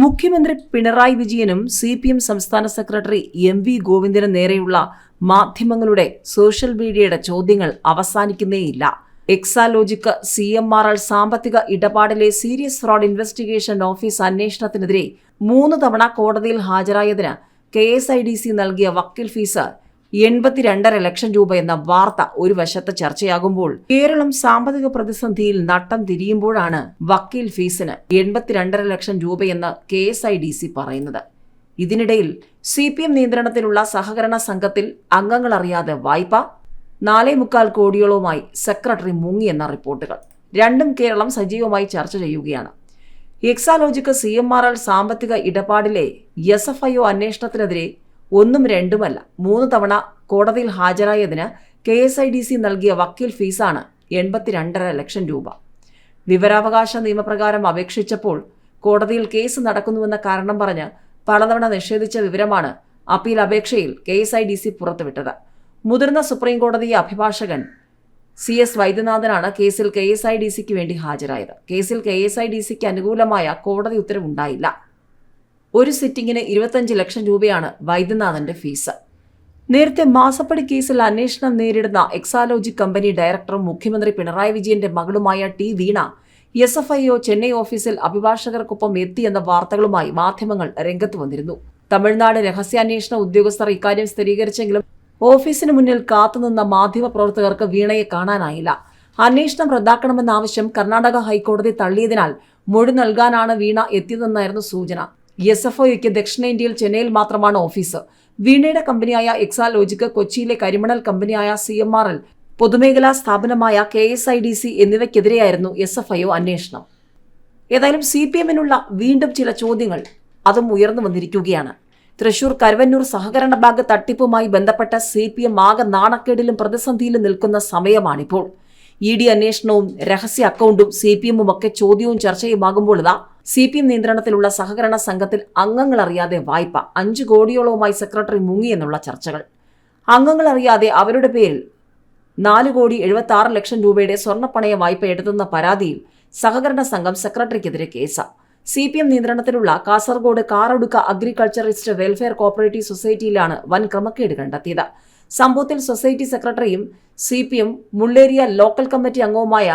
മുഖ്യമന്ത്രി പിണറായി വിജയനും C P M സംസ്ഥാന സെക്രട്ടറി എം വി ഗോവിന്ദനും നേരെയുള്ള മാധ്യമങ്ങളുടെ സോഷ്യൽ മീഡിയയുടെ ചോദ്യങ്ങൾ അവസാനിക്കുന്നേയില്ല. Exalogic C M R L സാമ്പത്തിക ഇടപാടിലെ സീരിയസ് ഫ്രോഡ് ഇൻവെസ്റ്റിഗേഷൻ ഓഫീസ് അന്വേഷണത്തിനെതിരെ മൂന്ന് തവണ കോടതിയിൽ ഹാജരായതിന് K S I D C നൽകിയ വക്കീൽ ഫീസ് എൺപത്തിരണ്ടര ലക്ഷം രൂപ എന്ന വാർത്ത ഒരു വശത്ത് ചർച്ചയാകുമ്പോൾ കേരളം സാമ്പത്തിക പ്രതിസന്ധിയിൽ നട്ടം തിരിയുമ്പോഴാണ് വക്കീൽ ഫീസിന് എൺപത്തിരണ്ടര ലക്ഷം രൂപയെന്ന് K S I D C പറയുന്നത്. ഇതിനിടയിൽ സി പി എം നിയന്ത്രണത്തിലുള്ള സഹകരണ സംഘത്തിൽ അംഗങ്ങൾ അറിയാതെ വായ്പ നാലേ മുക്കാൽ കോടിയോളവുമായി സെക്രട്ടറി മുങ്ങിയെന്ന റിപ്പോർട്ടുകൾ. രണ്ടും കേരളം സജീവമായി ചർച്ച ചെയ്യുകയാണ്. Exalogic C M R L സാമ്പത്തിക ഇടപാടിലെ എസ് എഫ് ഐ ഒ അന്വേഷണത്തിനെതിരെ ഒന്നും രണ്ടുമല്ല. മൂന്ന് തവണ കോടതിയിൽ ഹാജരായതിന് K S I D C നൽകിയ വക്കീൽ ഫീസാണ് എൺപത്തിരണ്ടര ലക്ഷം രൂപ. വിവരാവകാശ നിയമപ്രകാരം അപേക്ഷിച്ചപ്പോൾ കോടതിയിൽ കേസ് നടക്കുന്നുവെന്ന കാരണം പറഞ്ഞ് പലതവണ നിഷേധിച്ച വിവരമാണ് അപ്പീൽ അപേക്ഷയിൽ K S I D C പുറത്തുവിട്ടത്. മുതിർന്ന സുപ്രീം കോടതി അഭിഭാഷകൻ സി എസ് വൈദ്യനാഥനാണ് കേസിൽ കെ എസ് ഐ ഡി സിക്ക് വേണ്ടി ഹാജരായത്. കേസിൽ കെ എസ് ഐ ഡി സിക്ക് അനുകൂലമായ കോടതി ഉത്തരവുണ്ടായില്ല. ഒരു സിറ്റിംഗിന് ഇരുപത്തഞ്ച് ലക്ഷം രൂപയാണ് വൈദ്യനാഥന്റെ ഫീസ്. നേരത്തെ മാസപ്പടി കേസിൽ അന്വേഷണം നേരിടുന്ന എക്സാലോജി കമ്പനി ഡയറക്ടറും മുഖ്യമന്ത്രി പിണറായി വിജയന്റെ മകളുമായ T Veena S F I O Chennai ഓഫീസിൽ അഭിഭാഷകർക്കൊപ്പം എത്തിയെന്ന വാർത്തകളുമായി മാധ്യമങ്ങൾ രംഗത്ത് വന്നിരുന്നു. തമിഴ്നാട് രഹസ്യാന്വേഷണ ഉദ്യോഗസ്ഥർ ഇക്കാര്യം സ്ഥിരീകരിച്ചെങ്കിലും ഓഫീസിന് മുന്നിൽ കാത്തുനിന്ന മാധ്യമപ്രവർത്തകർക്ക് വീണയെ കാണാനായില്ല. അന്വേഷണം റദ്ദാക്കണമെന്ന ആവശ്യം കർണാടക ഹൈക്കോടതി തള്ളിയതിനാൽ മൊഴി നൽകാനാണ് വീണ എത്തിയതെന്നായിരുന്നു സൂചന. എസ് എഫ് ഒയ്ക്ക് ദക്ഷിണേന്ത്യയിൽ ചെന്നൈയിൽ മാത്രമാണ് ഓഫീസ്. വീണയുടെ കമ്പനിയായ എക്സാലോജിക്ക് കൊച്ചിയിലെ കരിമണൽ കമ്പനിയായ സി എം ആർ എൽ പൊതുമേഖലാ സ്ഥാപനമായ K S I D C എന്നിവയ്ക്കെതിരെയായിരുന്നു S F I O അന്വേഷണം. ഏതായാലും സി പി എമ്മിനുള്ള വീണ്ടും ചില ചോദ്യങ്ങൾ അതും ഉയർന്നു വന്നിരിക്കുകയാണ്. തൃശൂർ കരുവന്നൂർ സഹകരണ ബാങ്ക് തട്ടിപ്പുമായി ബന്ധപ്പെട്ട സി പി എം ആകെ നാണക്കേടിലും പ്രതിസന്ധിയിലും നിൽക്കുന്ന സമയമാണിപ്പോൾ. ഇ ഡി അന്വേഷണവും രഹസ്യ അക്കൗണ്ടും സി പി എമ്മും ഒക്കെ ചോദ്യവും ചർച്ചയുമാകുമ്പോൾ ഇതാ സി പി എം നിയന്ത്രണത്തിലുള്ള സഹകരണ സംഘത്തിൽ അംഗങ്ങൾ അറിയാതെ വായ്പ അഞ്ച് കോടിയോളവുമായി സെക്രട്ടറി മുങ്ങി എന്നുള്ള ചർച്ചകൾ. അംഗങ്ങൾ അറിയാതെ അവരുടെ പേരിൽ നാല് കോടി എഴുപത്തി ആറ് ലക്ഷം രൂപയുടെ സ്വർണപ്പണയ വായ്പ എടുത്തുന്ന പരാതിയിൽ സഹകരണ സംഘം സെക്രട്ടറിക്കെതിരെ കേസ്. സി പി എം നിയന്ത്രണത്തിലുള്ള Kasaragod Karadka agriculturist welfare cooperative സൊസൈറ്റിയിലാണ് വൻ ക്രമക്കേട് കണ്ടെത്തിയത്. സംഭവത്തിൽ സൊസൈറ്റി സെക്രട്ടറിയും C P M Mulleria local committee അംഗവുമായ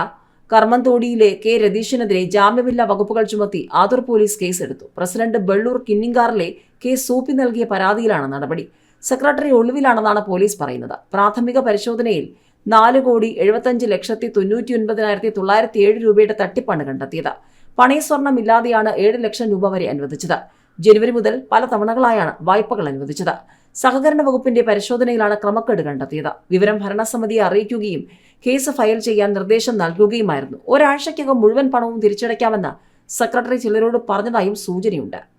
കർമ്മന്തോടിയിലെ കെ രതീഷിനെതിരെ ജാമ്യമില്ലാ വകുപ്പുകൾ ചുമത്തി ആതുർ പോലീസ് കേസെടുത്തു. പ്രസിഡന്റ് ബെള്ളൂർ കിന്നിങ്കാറിലെ കെ സൂപ്പി നൽകിയ പരാതിയിലാണ് നടപടി. സെക്രട്ടറി ഒളിവിലാണെന്നാണ് പോലീസ് പറയുന്നത്. പ്രാഥമിക പരിശോധനയിൽ നാല് കോടി എഴുപത്തഞ്ച് ലക്ഷത്തി തൊണ്ണൂറ്റി ഒൻപതിനായിരത്തി തൊള്ളായിരത്തി ഏഴ് രൂപയുടെ തട്ടിപ്പാണ് കണ്ടെത്തിയത്. പണയസ്വർണം ഇല്ലാതെയാണ് ഏഴ് ലക്ഷം രൂപ വരെ അനുവദിച്ചത്. ജനുവരി മുതൽ പല തവണകളായാണ് വായ്പകൾ അനുവദിച്ചത്. സഹകരണ വകുപ്പിന്റെ പരിശോധനയിലാണ് ക്രമക്കേട് കണ്ടെത്തിയത്. വിവരം ഭരണസമിതിയെ അറിയിക്കുകയും കേസ് ഫയൽ ചെയ്യാൻ നിർദ്ദേശം നൽകുകയുമായിരുന്നു. ഒരാഴ്ചയ്ക്കകം മുഴുവൻ പണവും തിരിച്ചടയ്ക്കാമെന്ന് സെക്രട്ടറി ചിലരോട് പറഞ്ഞതായും സൂചനയുണ്ട്.